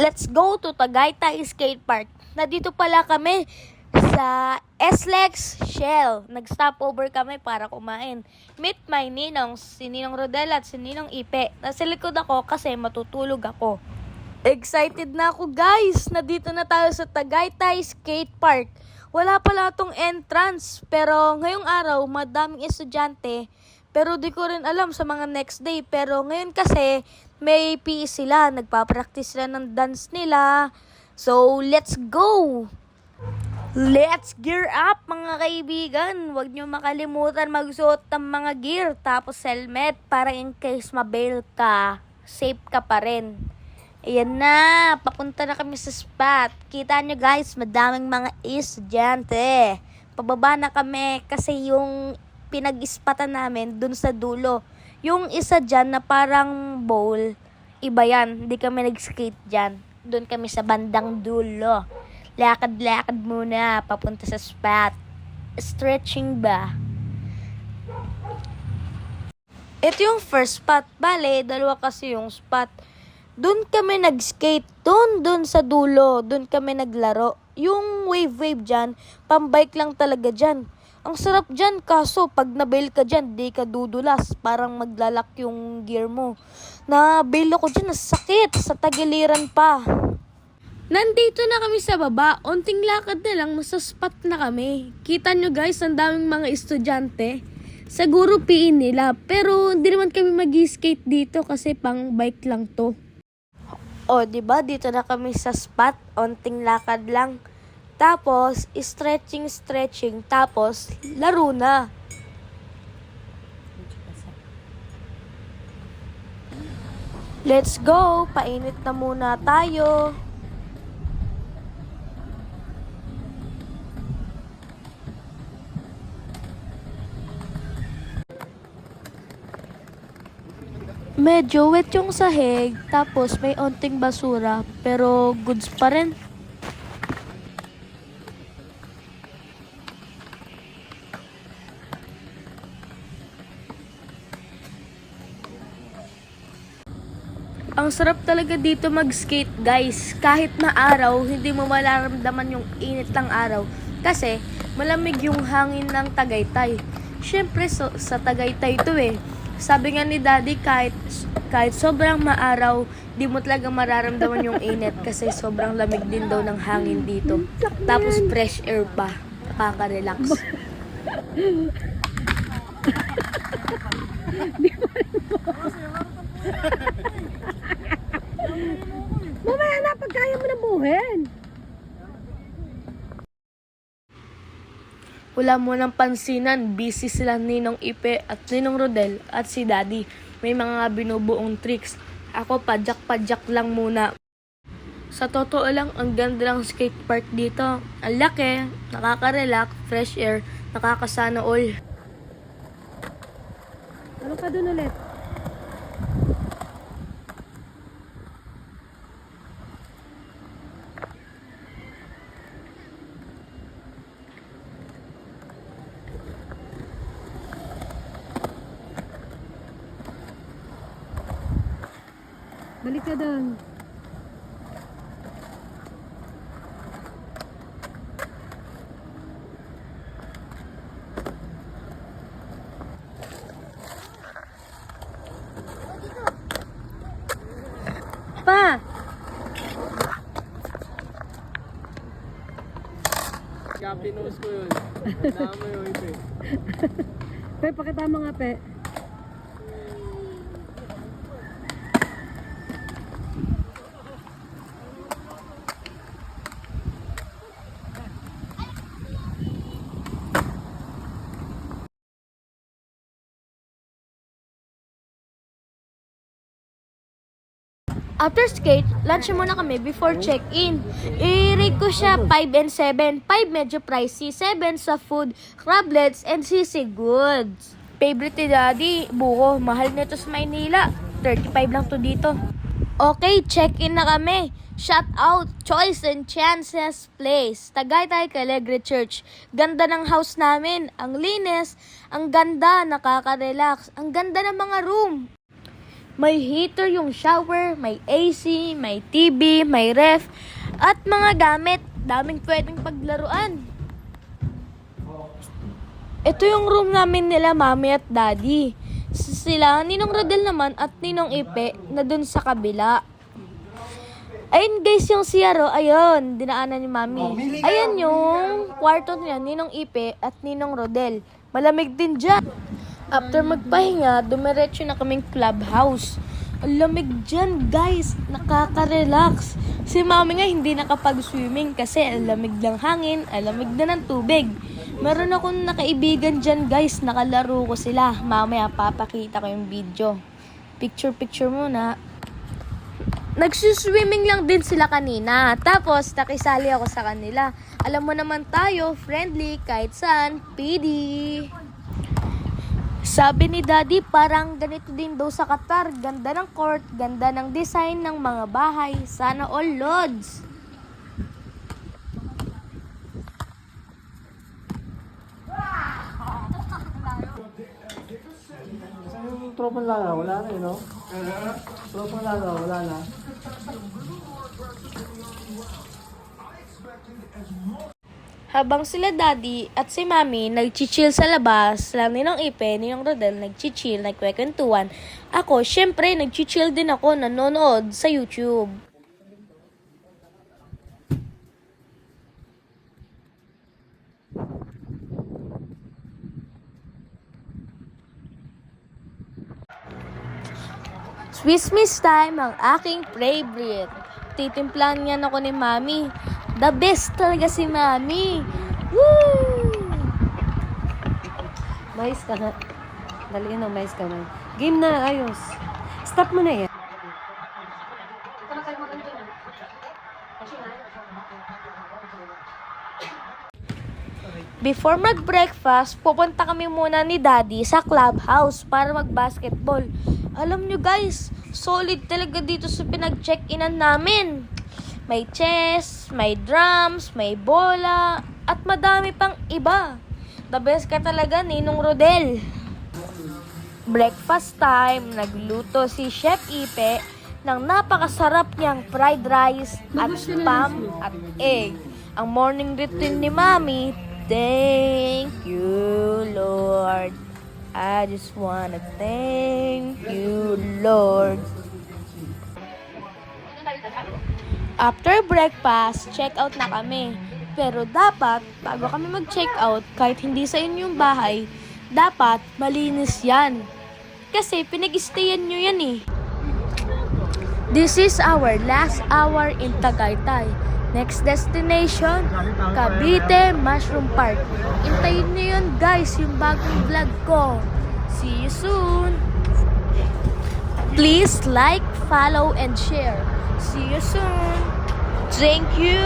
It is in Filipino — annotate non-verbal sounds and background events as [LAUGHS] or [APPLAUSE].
Let's go to Tagaytay Skate Park. Nandito pala kami sa SLEX Shell. Nag-stop over kami para kumain. Meet my ninong, si Ninong Rodel at si Ninong Ipe. Nasa likod ako kasi matutulog ako. Excited na ako guys! Nandito na tayo sa Tagaytay Skate Park. Wala pala tong entrance, pero ngayong araw madaming estudyante. Pero di ko rin alam sa mga next day. Pero ngayon kasi may PE sila. Nagpa-practice sila ng dance nila. So, let's go! Let's gear up mga kaibigan. Huwag nyo makalimutan magsuot ng mga gear tapos helmet para in case mabail ka, safe ka pa rin. Ayan na, papunta na kami sa spot. Kita nyo guys, madaming mga estudyante. Pababa na kami kasi yung pinag-ispatan namin dun sa dulo. Yung isa dyan na parang bowl, iba yan. Hindi kami nag-skate dyan. Doon kami sa bandang dulo. Lakad-lakad muna, papunta sa spot. Stretching ba? Ito yung first spot. Bale, dalawa kasi yung spot. Doon kami nag-skate. Doon, doon sa dulo. Doon kami naglaro. Yung wave-wave dyan, pambike lang talaga dyan. Ang sarap dyan, kaso pag nabail ka dyan, di ka dudulas. Parang maglalak yung gear mo. Nabail ako dyan, sakit. Sa tagiliran pa. Nandito na kami sa baba. Unting lakad na lang, sa spot na kami. Kita nyo guys, ang daming mga estudyante. Siguro PE nila. Pero hindi naman kami mag-skate dito kasi pang bike lang to. O, di ba Dito na kami sa spot. Unting lakad lang. Tapos, stretching, stretching. Tapos, laro na. Let's go! Painit na muna tayo. Medyo wet yung sahig, tapos may onting basura, pero goods pa rin. Ang sarap talaga dito mag-skate, guys. Kahit na araw, hindi mo malaramdaman yung init ng araw. Kasi, malamig yung hangin ng Tagaytay. Siyempre, so, sa Tagaytay to eh. Sabi nga ni Daddy, kahit, kahit sobrang maaraw, di mo talaga mararamdaman yung init [LAUGHS] kasi sobrang lamig din daw ng hangin dito. Tapos fresh air pa. Nakaka-relax. [LAUGHS] [LAUGHS] Mamaya na, pag kaya mo na buhin. Wala mo nang pansinan, busy sila Ninong Ipe at Ninong Rodel at si Daddy. May mga binubuong tricks. Ako padyak-padyak lang muna. Sa totoo lang, ang ganda ng skate park dito. Ang laki, nakaka-relax, fresh air, nakakasana all. Ano ka dun ulit? Balik ka doon. Pa! Kaya pinost ko yun. Tama yung ipe. [LAUGHS] Pe, pakitama nga, pe. After skate, lunch muna kami before check-in. I-rate ko siya 5 and 7. 5 medyo pricey, 7 sa food, crablets, and sisig goods. Favorite ni Daddy, buko. Mahal nito sa Maynila. 35 lang to dito. Okay, check-in na kami. Shout out, Choice and Chances Place. Tagaytay Calegre Church. Ganda ng house namin. Ang linis. Ang ganda, nakaka-relax. Ang ganda ng mga room. May heater yung shower, may AC, may TV, may ref, at mga gamit. Daming pwedeng paglaruan. Ito yung room namin nila, mami at daddy. Sila, Ninong Rodel naman at Ninong Ipe na dun sa kabila. Ayun guys, yung CRO, ayun, dinaanan ni mami. Ayan yung kwarto niya, Ninong Ipe at Ninong Rodel. Malamig din dyan. After magpahinga, dumiretso na kaming clubhouse. Ang lamig dyan, guys. Nakaka-relax. Si mami nga hindi nakapag-swimming kasi ang lamig ng hangin, ang lamig na ng tubig. Meron akong nakaibigan dyan, guys. Nakalaro ko sila. Mamaya papakita ko yung video. Picture-picture muna. Nagsuswimming lang din sila kanina. Tapos, nakisali ako sa kanila. Alam mo naman tayo, friendly, kahit saan, PD. Sabi ni Daddy, parang ganito din daw sa Qatar. Ganda ng court, ganda ng design ng mga bahay. Sana all yung tropang lana? Wala na yun, no? Tropang lana, wala na. Habang sila daddy at si mami nagchichill sa labas, lang ninong Ipe, ninong Rodel, nagchichill, nagkwekwentuhan. Ako, syempre, nagchichill din ako, nanonood sa YouTube. Swiss Miss time ang aking favorite. Titimplan niyan ako ni Mami. The best talaga si Mami. Woo! Mais ka na. Dali na, mais ka na. Game na, ayos. Stop mo na yan. Before mag-breakfast, pupunta kami muna ni Daddy sa clubhouse para mag-basketball. Alam nyo guys, solid talaga dito sa pinag-check-inan namin. May chess, may drums, may bola, at madami pang iba. The best ka talaga, Ninong Rodel. Breakfast time, nagluto si Chef Ipe ng napakasarap niyang fried rice at spam at egg. Ang morning routine ni Mami, thank you, Lord. I just wanna thank you, Lord. After breakfast, check out na kami. Pero dapat, bago kami mag-check out, kahit hindi sa inyong bahay, dapat malinis yan. Kasi pinag-stayan nyo yan eh. This is our last hour in Tagaytay. Next destination, Cavite Mushroom Park. Intayin nyo yun guys, yung bagong vlog ko. See you soon! Please like, follow, and share. See you soon! Thank you!